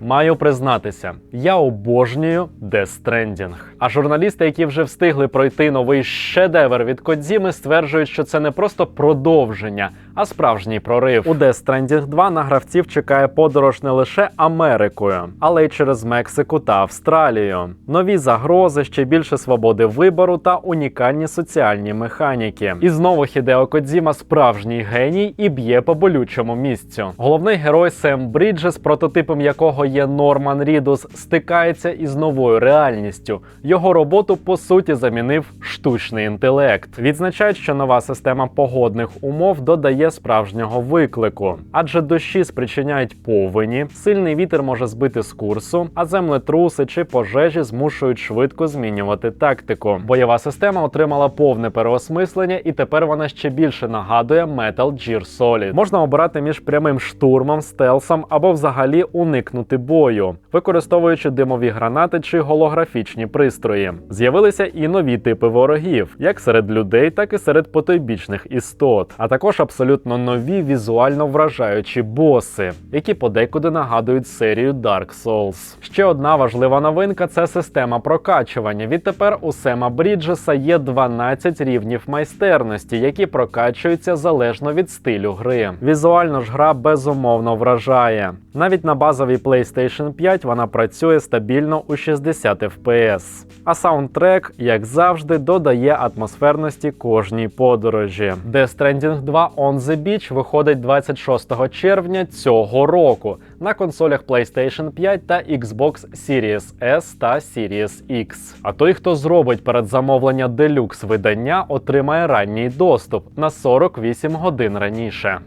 Маю признатися, я обожнюю Death Stranding. А журналісти, які вже встигли пройти новий шедевр від Кодзіми, стверджують, що це не просто продовження, а справжній прорив. У Death Stranding 2 на гравців чекає подорож не лише Америкою, але й через Мексику та Австралію. Нові загрози, ще більше свободи вибору та унікальні соціальні механіки. І знову Хідео Кодзіма справжній геній і б'є по болючому місцю. Головний герой Сем Бріджес, прототипом якого є Норман Рідус, стикається із новою реальністю. Його роботу по суті замінив штучний інтелект. Відзначають, що нова система погодних умов додає справжнього виклику, адже дощі спричиняють повені, сильний вітер може збити з курсу, а землетруси чи пожежі змушують швидко змінювати тактику. Бойова система отримала повне переосмислення, і тепер вона ще більше нагадує Metal Gear Solid. Можна обирати між прямим штурмом, стелсом або взагалі уникнути бою, використовуючи димові гранати чи голографічні пристрої. З'явилися і нові типи ворогів, як серед людей, так і серед потойбічних істот, а також абсолютно нові візуально вражаючі боси, які подекуди нагадують серію Dark Souls. Ще одна важлива новинка це система прокачування. Відтепер у Сема Бріджеса є 12 рівнів майстерності, які прокачуються залежно від стилю гри. Візуально ж гра безумовно вражає. Навіть на базовій PlayStation 5 вона працює стабільно у 60 FPS. А саундтрек, як завжди, додає атмосферності кожній подорожі. Death Stranding 2 On the Beach виходить 26 червня цього року на консолях PlayStation 5 та Xbox Series S та Series X. А той, хто зробить передзамовлення делюкс видання, отримає ранній доступ на 48 годин раніше.